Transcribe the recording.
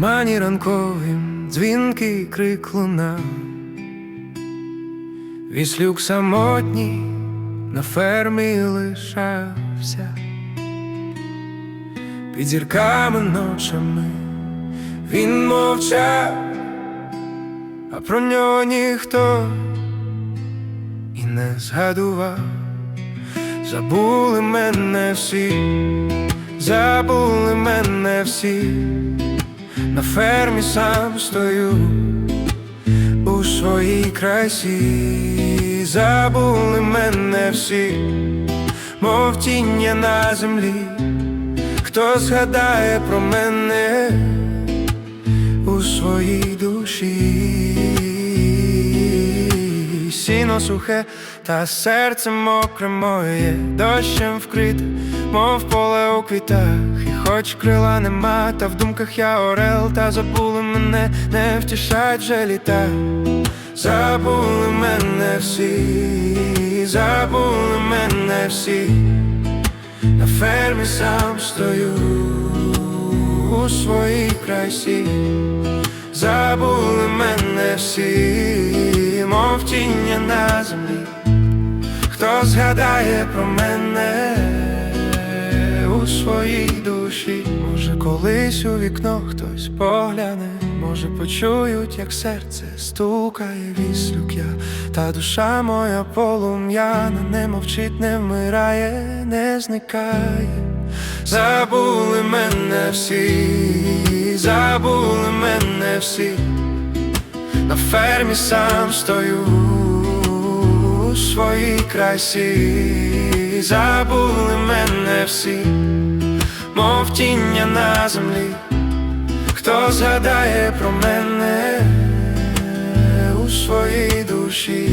стані ранковим дзвінкий крик луна. Віслюк самотній на фермі лишався, під зірками ночами він мовчав, а про нього ніхто і не згадував. Забули мене всі, забули мене всі, на фермі сам стою у своїй красі, забули мене всі, мов тіння на землі, хто згадає про мене у своїй душі, сіно сухе, та серце мокре моє, дощем вкрите, мов поле у квітах, хоч крила нема, та в думках я орел, та забули мене, не втішать вже літа. Забули мене всі, забули мене всі, на фермі сам стою у своїй красі, забули мене всі, мов тіння на землі, хто згадає про мене своїй душі, може, колись у вікно хтось погляне, може, почують, як серце стукає віслюк я, та душа моя полум'яна, не мовчить, не вмирає, не зникає. Забули мене всі, забули мене всі, на фермі сам стою у своїй красі, забули мене всі, мов тіння на землі, хто згадає про мене у своїй душі.